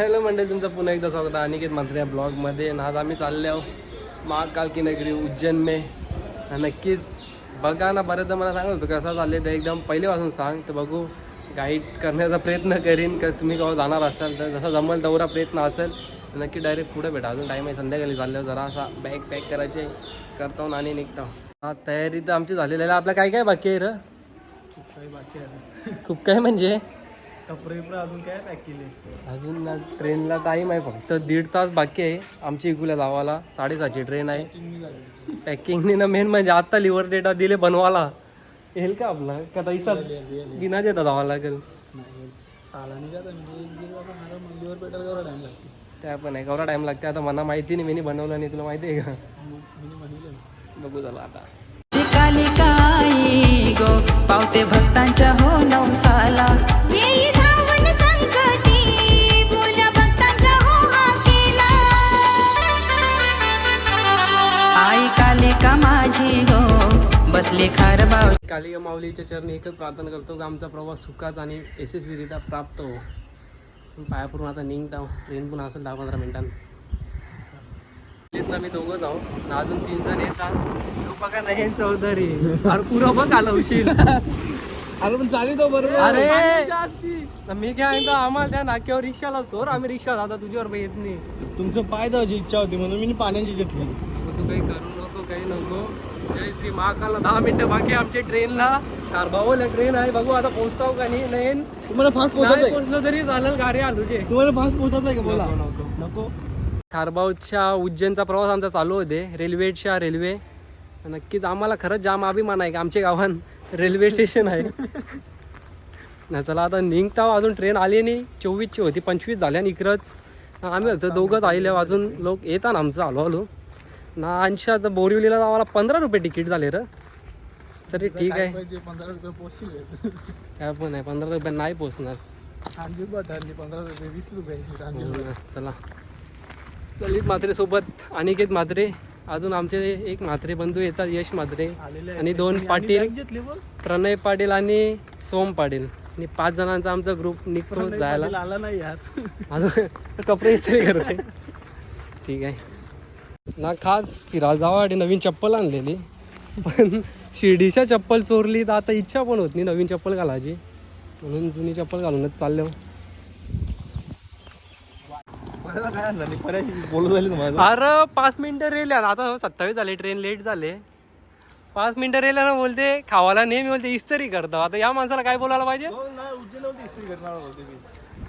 Hello मंडळी तुमचं पुन्हा एकदा स्वागत आहे. अनिकेत मात्र या ब्लॉगमध्ये. आणि आज आम्ही चालले आहो महाकाल की नगरी उज्जैन में. नक्कीच बघा ना बऱ्याचदा मला सांगत होतं कसं चालले ते एकदम पहिलेपासून सांग. तर बघू गाईड करण्याचा प्रयत्न करीन. का तुम्ही केव्हा जाणार असाल तर जसा जमल तेवढा प्रयत्न असेल. नक्की डायरेक्ट पुढे भेटा. अजून टाईम आहे संध्याकाळी चालल्यावर जरा असा बॅग पॅक करायचे. करतो आणि निघतो. हा तयारी तर आमची झालेली आहे. आपलं काय काय बाकी आहे र? काही बाकी आहे. खूप काय म्हणजे? कपडे बिपडे अजून काय पॅक केले? अजून ना ट्रेनला टाईम आहे फक्त. दीड तास बाकी आहे. आमची इकूला जावाला. साडेसातची ट्रेन आहे. पॅकिंगने ना मेन म्हणजे आत्ता लिव्हर डेटा दिले बनवाला. येईल का आपला? का तैसा बिना येतात जावा लागेल? म्हणजे त्या पण आहे. केवढा टाईम लागते? आता मला माहिती नाही. मी बनवलं नाही. तुला माहिती आहे का? बघू झालं आता. काली काई गो. पावते भक्तांच्या हो नवसाला. माझी गो बसले खारबाव कालिका माऊलीच्या चरणी एकच प्रार्थना करतो की आमचा प्रवास सुखाच आणि यशस्वीरित्या प्राप्त हो. पाया पडून आता निघता ट्रेन पण असेल दहा पंधरा मिनिटांनी मी दोघं जाऊ. आणि अजून तीन जण येतात. तो बघा नाही चौधरी. अरे पुरा बघ आला उशीर. अरे पण चालेल तो बरोबर. अरे! मी काय आम्हाला त्या नाक्यावर रिक्षाला सोर आम्ही रिक्षा आता तुझ्यावर पण येत नाही. तुमचं पाय जायची इच्छा होती म्हणून मी पाण्याची घेतली मग तू काही करू नको काही नको. जय श्री महाकालला दहा मिनिटं बाकी आमच्या ट्रेनला कारभावला ट्रेन आहे. बघू आता पोहोचताव का नाही नाही. तुम्हाला फास्ट नाही पोहोचायचं पोहोचलं तरी चालेल गाडी आलूचे तुम्हाला फास्ट पोहोचायचं आहे का? बोला. नको, खारबावच्या उज्जैनचा प्रवास आमचा चालू होते. रेल्वेच्या रेल्वे. नक्कीच आम्हाला खरंच जाम अभिमान आहे की आमच्या गावात रेल्वे स्टेशन आहे. नाही चला आता निघता अजून ट्रेन आली नाही. चोवीसची होती पंचवीस झाल्या आणि इकडंच. आम्ही होतो दोघंच आले अजून लोक येतात आमचं आलो आलो ना अंशा तर बोरिवलीला जावाला पंधरा रुपये तिकीट झाले र. तरी ठीक आहे. पंधरा रुपये काय पण आहे पंधरा रुपये नाही पोचणार. कांजी ठरली पंधरा रुपये वीस रुपयाची कांजी हो चला. ललित म्हात्रे सोबत अनिकेत म्हात्रे. अजून आमचे एक म्हात्रे बंधू येतात यश म्हात्रे आणि दोन पाटील. प्रणय पाटील आणि सोम पाटील. आणि पाच जणांचा आमचा ग्रुप निघतो जायला. आला नाही यार. अजून कपडे इस्त्री करते ठीक आहे. ना खास फिरा जावा आणि नवीन चप्पल आणलेली. पण शिर्डीच्या चप्पल चोरली तर आता इच्छा पण होत नाही नवीन चप्पल घालायची. म्हणून जुनी चप्पल घालूनच चाललो. अरे पाच मिनिटं रेल आता सत्तावीस झाले ट्रेन लेट झाले. पाच मिनिटं रेल ना बोलते. खावाला नेहमी बोलते इस्त्री करतो. आता या माणसाला काय बोलायला पाहिजे?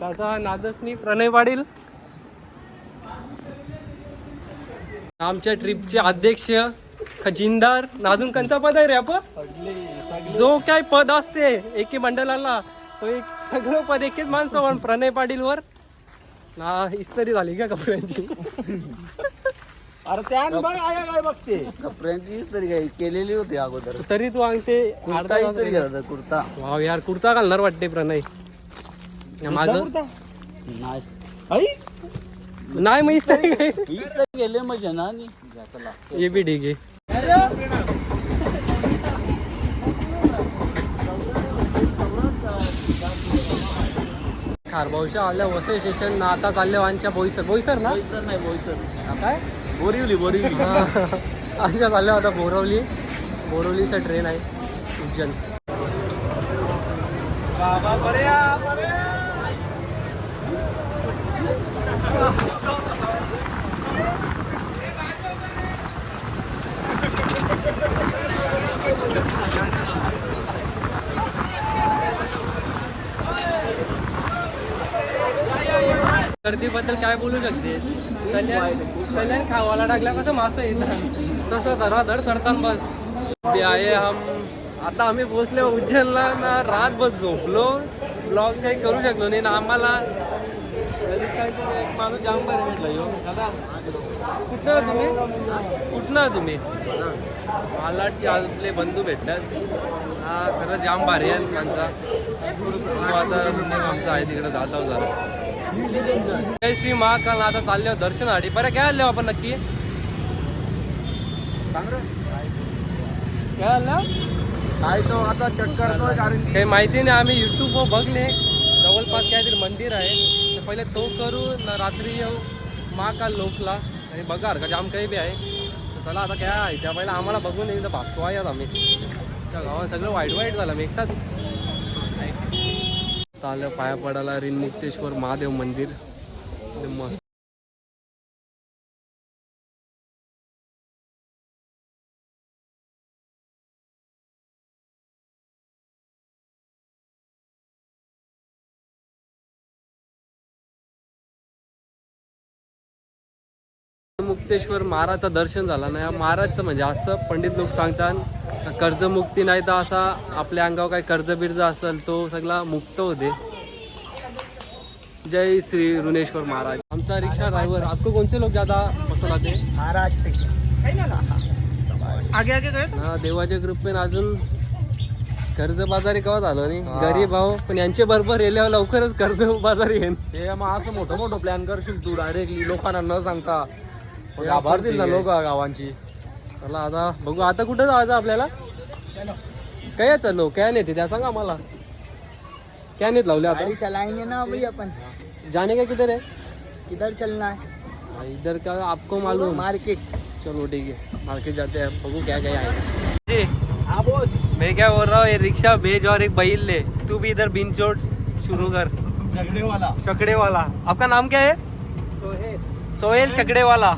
त्याचा नादसनी प्रणय पाटील. आमच्या ट्रिपचे अध्यक्ष खजिनदार अजून कोणता पद आहे रे आपण जो काय पद असते एके मंडळाला तो एक सगळं पद एकेच माणसं पण प्रणय पाटील वर ना इस्त्री झाली का कपड्यांची? अरे त्या बघ आया काय बघते? कपड्यांची इस्त्री काय केलेली होती अगोदर. तरी तू अंगते कुर्ता इस्त्री करत कुर्ता. वाव यार कुर्ता घालणार वाटते प्रणय. माझं नाही. नाही मग इस्त्री केले म्हणजे ना आणि बी ठीक आहे. खारबावच्या आल्या वसई स्टेशन ना आता चालल्या वांच्या बोईसर. बोईसर ना? बोईसर नाही बोईसर. काय? बोरिवली बोरिवली. आमच्या चालल्या होता बोरवली. बोरवलीचा ट्रेन आहे उज्जैन. बाबा बरे गर्दीबद्दल काय बोलू शकते? कल्याण कल्याण खावाला टाकल्या कसं मासं येतात. तसं धराधर चढताना बस. ते आहे हम आता आम्ही पोहोचले उज्जैनला ना रात बस झोपलो. ब्लॉग काही करू शकलो नाही ना आम्हाला. घरी एक माणूस जाम बरं भेटला यो. दादा कुठनं तुम्ही? कुठनं तुम्ही? मालाडचे आपले बंधू भेटतात. हा खरं जाम भारी आहे माणसा. आता आमचं आहे तिकडे जात आहोत जरा. जय श्री महाकाल आता चालले आहोत दर्शनासाठी बरं काय आले आपण नक्की. काय आलं काय तो आता चेक करतोय कारण काही माहिती नाही आम्ही युट्यूबवर बघले. जवळपास काहीतरी मंदिर आहे. तर पहिले तो करू ना रात्री येऊ. महाकाल लोकला. आणि बघा का जाम काही बी आहे. तर चला आता काय आहे त्या पहिला आम्हाला बघून एकदा भासतो आहे आम्ही. त्या गावात सगळं वाईट वाईट झालं. मी एकटाच आलं पाया पडायला रिन मुक्तेश्वर महादेव मंदिर. मस्त. मुक्तेश्वर महाराजचं दर्शन झालं ना या महाराजचं म्हणजे असं पंडित लोक सांगतात कर्जमुक्ती नाही तर असा आपल्या अंगावर काही कर्ज बिर्ज असेल तो सगळा मुक्त होते. जय श्री रुणेश्वर महाराज. आमचा रिक्षा ड्रायव्हर आपको कोणते लोक ज्यादा पसंद आते? महाराष्ट्र. आगे आगे ना देवाच्या कृपेन अजून कर्ज बाजारी कवा झालो नाही? गरीब आहो पण यांचे बरोबर येल्यावर लवकरच कर्ज बाजारी येईन. ते मग असं मोठं मोठं प्लॅन करशील तू डायरेक्टली लोकांना न सांगता. आभारतील ना लोक गावांची. चला आता बघू. आता कुठं जायचं आपल्याला? काय चाललो? काय नेते त्या सांगा मला. काय नेत लावले आता. चलाएंगे ना भाई अपन जाने का किधर है किधर चलना है? हाँ, इधर का आपको मालूम. मार्केट. चलो ठीक है. मार्केट जाते हैं. बगू क्या क्या आएगा जी. हाँ बोस. मैं क्या बोल रहा हूँ ये रिक्शा भेज और एक बैल ले. तू भी इधर बिन चोट शुरू कर. झगड़े वाला. चकड़े वाला. आपका नाम क्या है? सोहेल चकडे वाला.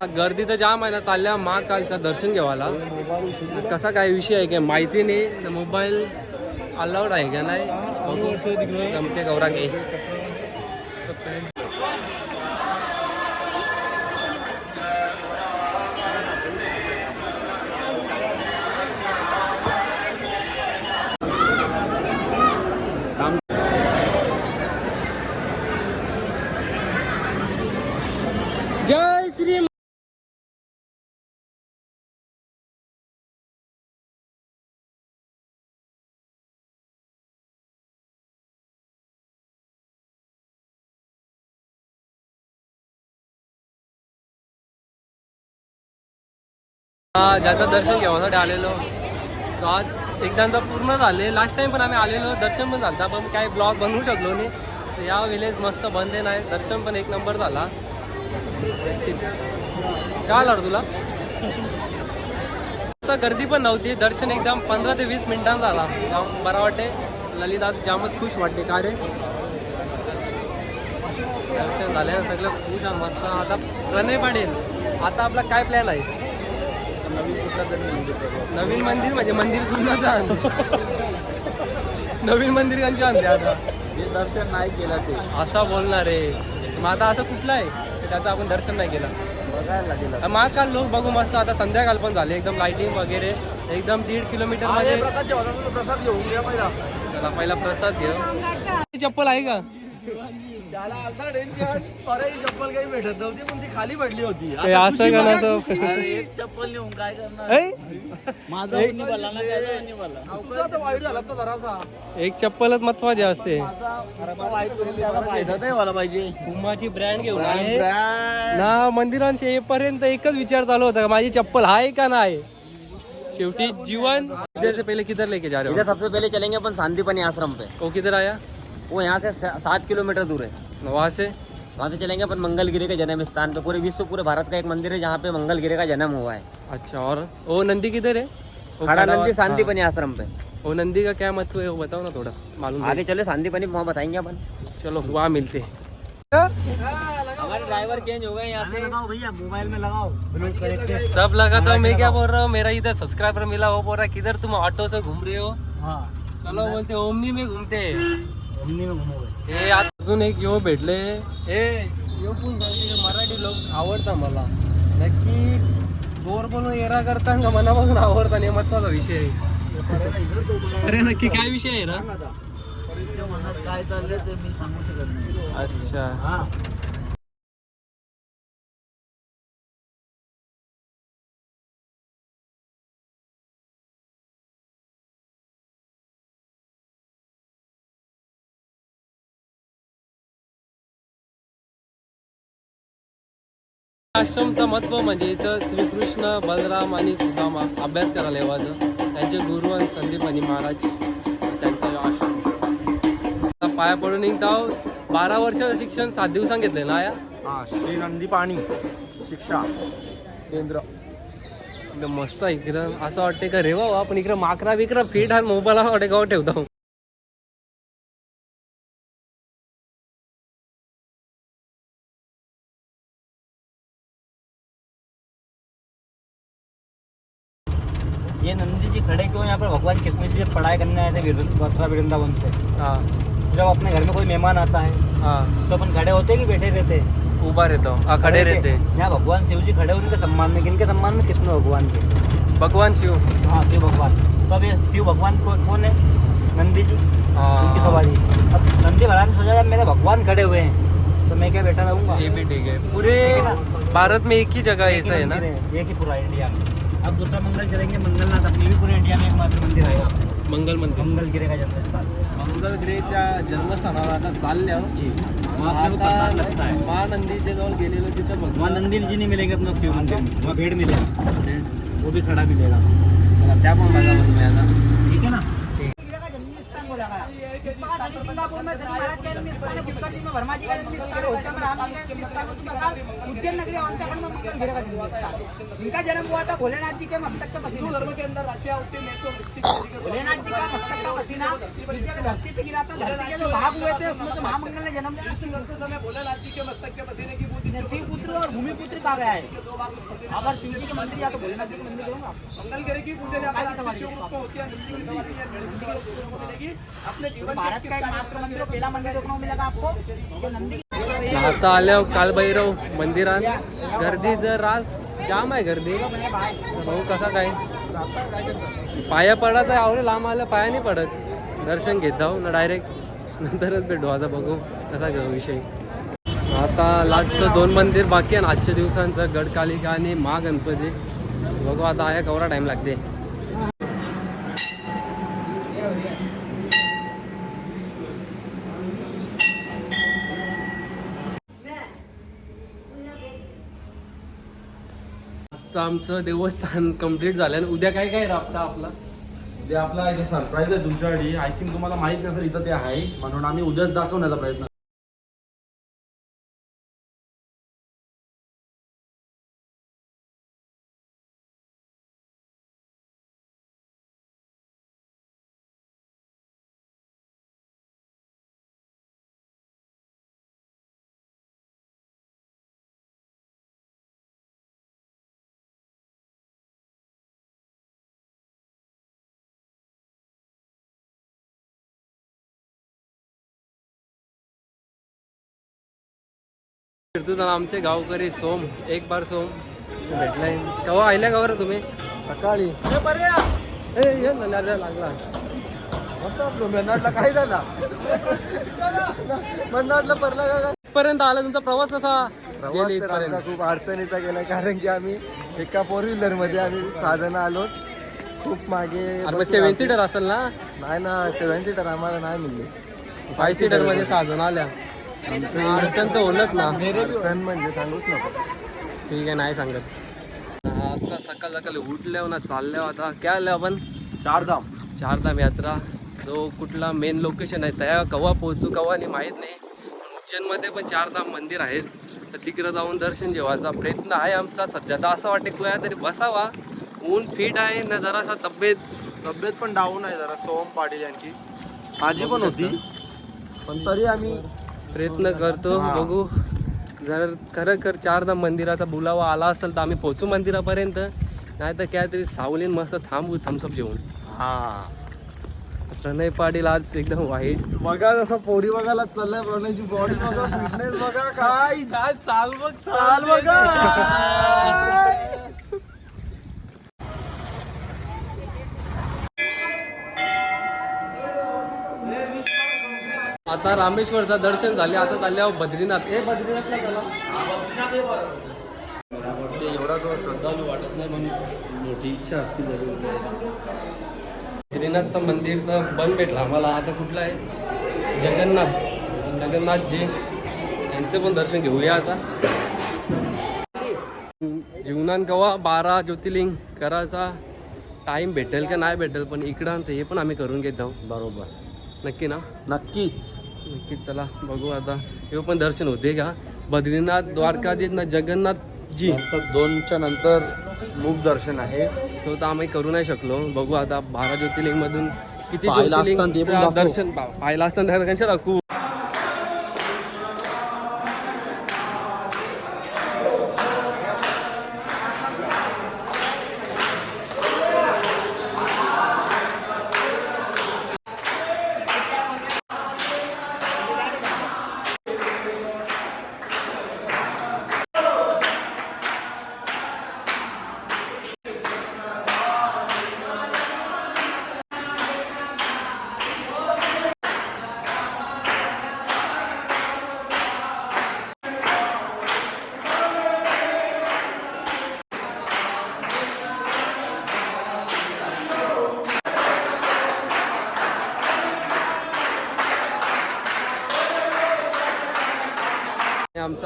गर्दी तर जाम आहे ना चालल्या महाकालचं दर्शन घेवाला कसा काय विषय आहे की माहिती नाही. मोबाईल अलाउड आहे का नाही? बघू. जमते गौरा घे जय श्री हा, ज्याचं दर्शन घेण्यासाठी आलेलो. तो आज एकदा पूर्ण झाले. लास्ट टाइम पण आम्ही आलेलो. दर्शन पण झालं पण काही ब्लॉग बनवू शकलो नाही. तर या विलेज मस्त बनले नाही. दर्शन पण एक नंबर झाला. काय आलं तुला? आता गर्दी पण नव्हती. दर्शन एकदम पंधरा ते वीस मिनिटांत झाला. जाम बरा वाटते. ललित आज जामच खुश वाटते. का रे? दर्शन झाले सगळं. खुश आहे मस्त. आता प्रणय पडेल आता आपला काय प्लॅन आहे? नवीन मंदिर म्हणजे मंदिर जुनंच आण. नवीन मंदिर कंची आणते आता. जे दर्शन नाही केलं ते. असा बोलणार आहे. मग आता असं कुठलं आहे? त्याचं आपण दर्शन नाही केलं. बघायला लागेल महाकाल लोक बघू मस्त. आता संध्याकाळ पण झाले. एकदम लाइटिंग वगैरे. एकदम दीड किलोमीटरमध्ये प्रसाद घेऊन घ्या पहिला. चला पहिला प्रसाद घेऊ. चप्पल आहे का? त्याला अर्धा टेन्शन अरे ही चप्पल काही भेटत नव्हती पण ती खाली पडली होती. असं का ना तो एक चप्पल नेऊन काय करणार? ऐ? माझा पण निभाला ना त्याचा निभाला तुझा आता वाईट झाला तर जरासा. एक चप्पलच महत्वाची असते त्याला फायदा नाही व्हायला पाहिजे. पुमाची ब्रँड घेऊन आले. ना मंदिरांशी येईपर्यंत एकच विचार चालू होता का माझी चप्पल आहे का नाही? शेवटी जीवन इधर से पहले किधर लेके जा रहे इधर सबसे पहले चलेंगे अपन शांतिपनी आश्रम पे। हो वो किधर आया? वो यहाँ से सा- सात किलोमीटर दूर है। वहाँ से? वहाँ से चलेंगे अपन मंगलगिरी के जन्म स्थान पे। पूरे विश्व पूरे भारत का एक मंदिर है जहाँ पे मंगलगिरी का जन्म हुआ है। अच्छा और वो नंदी किधर है? खड़ा नंदी हुआ- शांतिपनी आश्रम पे। हाँ। वो नंदी का क्या महत्व है वो बताओ ना थोड़ा मालूम आगे चले शांति शांतिपनी वहाँ बताएँगे अपन। चलो वहाँ मिलते हैं। हमारे ड्राइवर चेंज हो गए यहाँ से। भैया मोबाइल में लगाओ। सब लगा तो मैं क्या बोल रहा हूँ मेरा इधर सब्सक्राइबर मिला वो बोल रहा है किधर तुम ऑटो से घूम रहे हो? हाँ। चलो बोलते ओमनी में घूमते हैं। हमनी में घुमोगे हे अजून एक यो भेटले. ए यो पण मराठी लोक आवडता मला. नक्की गोर बोलून येरा करता का मनापासून आवडता हे महत्त्वाचा विषय आहे. अरे नक्की काय विषय आहे ना काय चाललंय ते मी सांगू शकत नाही अच्छा आश्रमचं महत्त्व म्हणजे इथं श्रीकृष्ण बलराम आणि सुदामा अभ्यास करायला येवाचं त्यांचे गुरु आणि संदीप आणि महाराज त्यांचा आश्रम. आता पाया पडून निघताव बारा वर्षाचं शिक्षण सात दिवसांत घेतलं ना या हा श्री नंदी पाणी शिक्षा केंद्र. एकदम मस्त आहे इकडं. असं वाटतं का रे बाबा आपण इकडं माकरा बिकरा फिट हा मोबाईल असं वाटतं गाव ठेवतो. खड़े क्यों? यहाँ पर भगवान कृष्ण जी जब पढ़ाई करने आए थे मथुरा वृंदावन से। हाँ। जब अपने घर में कोई मेहमान आता है हा। तो अपन खड़े होते कि बैठे रहते? उभा रहतो हा। खडे रहते। यहाँ भगवान शिव जी खड़े उनके सम्मान में किनके सम्मान में? कृष्ण भगवान के। भगवान शिव। हाँ शिव भगवान। तो अब ये शिव भगवान को कौन है? नंदी जी। उनकी सवारी। अब नंदी महाराज ने सोचा जब मेरे भगवान खड़े हुए हैं तो मैं क्या बैठा रहूँगा? ये भी ठीक है। पूरे भारत में एक ही जगह ऐसा है ना? एक ही पूरा इंडिया में। अब दूसरा मंगल चलेंगे। मंगलनाथ अपनी भी पूरे इंडिया में एकमात्र मंदिर आएगा मंगल मंदिर। मंगल गिरे का जन्मस्थान मंगलग्रेच्या जन्मस्थानावर आता चालल्या वहाँ पे वो प्रसाद लगता है। महानंदीच्या जवळ गेलेलो तिथं बघ. वहाँ नंदी जी नहीं मिलेंगे अपने को शिव मंदिर में। वहाँ भेड़ मिलेगा। वो भी खड़ा मिलेगा। चला त्या पण बघा मग तुम्ही आता. ठीक है ना? उज्जैन नगरी अंतखंड में मंगल गिरेगा जन्मस्थान इनका जन्म हुआ था भोलेनाथ जी के मस्तक का पसीना धर्म के अंदर भोलेनाथ जी का मस्तक का पसीना नीचे धरती पे गिरा था धरती के जो भाग हुए थे उसमें तो महामंगल ने जन्म लिया समय भोलेनाथ जी के मस्तक के पसीने की बूंद शिव पुत्र और भूमि पुत्र कहा गया है। अगर शिव जी के मंदिर या तो भोलेनाथ जी के मंदिर करूंगा मंगल गिरे की पूजन अपने जीवन भारत का एकमात्र मंदिर है, पहला मंदिर देखने को मिलेगा आपको जो नंदी आता आल्या कालभैरव मंदिरात गर्दी जर रास जाम आहे गर्दी। भाऊ कसा काय? पाया पडत आहे आवरे लांब आलं पाया नाही पडत। दर्शन घेत जाऊ ना डायरेक्ट नंतरच भेटू आता बघू कसा घेऊ विषय. आता लास्टचं दोन मंदिर बाकी आहे ना. आजच्या दिवसांचं गडकालिका आणि महागणपती बघू आता आहे कवरा टाईम लागते. आजचं आमचं देवस्थान कंप्लीट झालं आणि उद्या काय काय राबता आपला? उद्या आपला इथे सरप्राईज आहे तुमच्यासाठी. आय थिंक तुम्हाला माहीत नसेल इथं ते आहे. म्हणून आम्ही उद्याच दाखवण्याचा प्रयत्न फिरतो आमचे गावकरी सोम एक बार सोम भेटलाय. केव्हा आयल्या का बरं तुम्ही? सकाळी. लागला. मन्नाडला काय झाला? मन्नाडला पडला का? पर्यंत आला तुमचा प्रवास कसा? प्रवास तर? आमचा खूप अडचणीचा गेला कारण की आम्ही एका फोर व्हीलरमध्ये आम्ही साधन आलो. खूप मागे आमचे- सीटर असेल ना? नाही ना सेवन सीटर आम्हाला नाही मिळले. फाय सीटरमध्ये सहा आल्या. अडचण तर होलच ना. अडचण म्हणजे सांगूच नको. ठीक आहे नाही सांगत. आता सकाळ सकाळी उठल्यावर ना चालल्यावर आता काय आलं आपण? चारधाम. चारधाम यात्रा. जो कुठला मेन लोकेशन आहे त्या कवा पोहोचू कवा नाही माहीत नाही. उज्जैनमध्ये पण चारधाम मंदिर आहेत. तर तिकडं जाऊन दर्शन जेवायचा प्रयत्न आहे आमचा. सध्या तर असं वाटते कुया तरी बसावा. ऊन फिट आहे ना जरासा तब्येत. तब्येत पण डाऊन आहे जरा. सोहम पाटील यांची. माझी पण होती. पण तरी आम्ही प्रयत्न करतो. बघू. जर खरं खर चारधाम मंदिराचा बुलावा आला असेल तर आम्ही पोचू मंदिरापर्यंत. नाही तर काय तरी सावलीन मस्त थांबू थम्सअप जेवून हा. प्रणय पाटील आज एकदम वाईट. बघा जसं पोरी बघायला चाललंय प्रणयची बॉडी बघा फिटनेस बघा काय? चाल बघ चाल बघा. आता रामेश्वरचं दर्शन झाले आता चालल्यावर बद्रीनाथ. हे बद्रीनाथला चला. एवढा तो श्रद्धाळू वाटत नाही म्हणून मोठी इच्छा असती जरूर. बद्रीनाथचं मंदिर तर बंद भेटलं आम्हाला. आता कुठलं आहे? जगन्नाथ. जगन्नाथजी यांचं पण दर्शन घेऊया आता. जीवनान कवा बारा ज्योतिर्लिंग करायचा. टाईम भेटेल का नाही भेटेल पण इकडं हे पण आम्ही करून घेत जाऊ. बरोबर. नक्की ना? नक्कीच. नक्कीच चला बघू आता. हे पण दर्शन होते का? बद्रीनाथ द्वारकाधीश ना जगन्नाथजी? नंतर दोनच्या नंतर मुख दर्शन आहे. तो तर आम्ही करू नाही शकलो. बघू आता बारा ज्योतिर्लिंग मधून किती पाहिलं असताना ते पण ज्योतिर्लिंगचं दाखव. दर्शन पा- पाहिलं असताना त्या कशा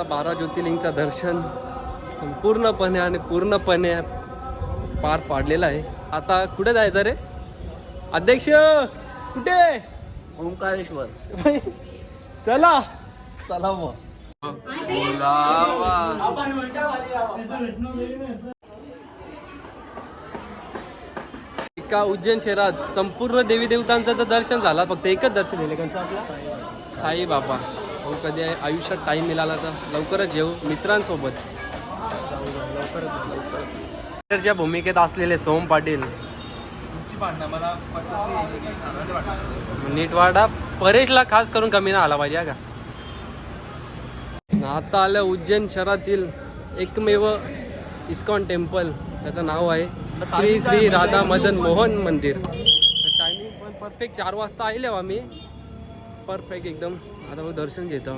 आमचा बारा ज्योतिर्लिंगचा दर्शन संपूर्णपणे आणि पूर्णपणे पार पाडलेला आहे. आता कुठे जायचं रे? अध्यक्ष कुठे? ओंकारेश्वर. चला. चला मग. एका उज्जैन शहरात संपूर्ण देवी देवतांचं तर दर्शन झालं फक्त एकच दर्शन त्यांचं आपलं? साई बाबा हो कधी आयुष्यात टाइम मिळाला तर लवकरच येऊ मित्रांसोबत. ज्या भूमिकेत असलेले सोम पाटील. नीटवाडा परेशला खास करून कमी नाही आला पाहिजे का? आता आलं उज्जैन शहरातील एकमेव इस्कॉन टेम्पल. त्याचं नाव आहे श्री श्री राधा मदन मोहन मंदिर. टायमिंग पण परफेक्ट चार वाजता आले आम्ही. परफेक्ट एकदम. आता मग दर्शन घेतो.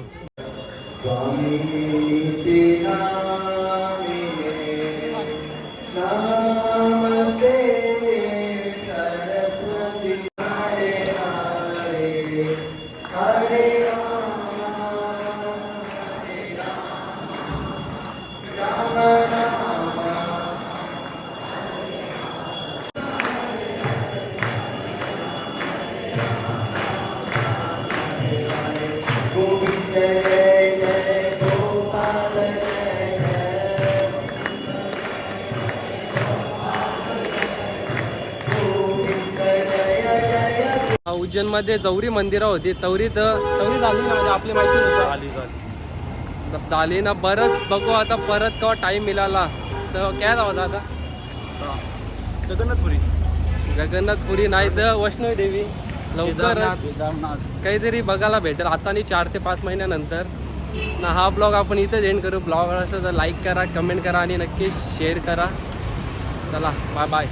उज्जैनमध्ये जौरी मंदिरं होती. तवरी तर तवरी झाली ना म्हणजे आपली माहिती नव्हतं. तर झाली ना बरंच बघू आता परत केव्हा टाइम मिळाला. तर काय जावं आता? जगन्नाथपुरी जगन्नाथपुरी नाही तर वैष्णवी देवी. लवकरच काहीतरी बघायला भेटेल. आता आणि चार ते पाच महिन्यानंतर. ना हा ब्लॉग आपण इथेच एंड करू. ब्लॉग असेल तर लाईक करा कमेंट करा आणि नक्की शेअर करा. चला बाय बाय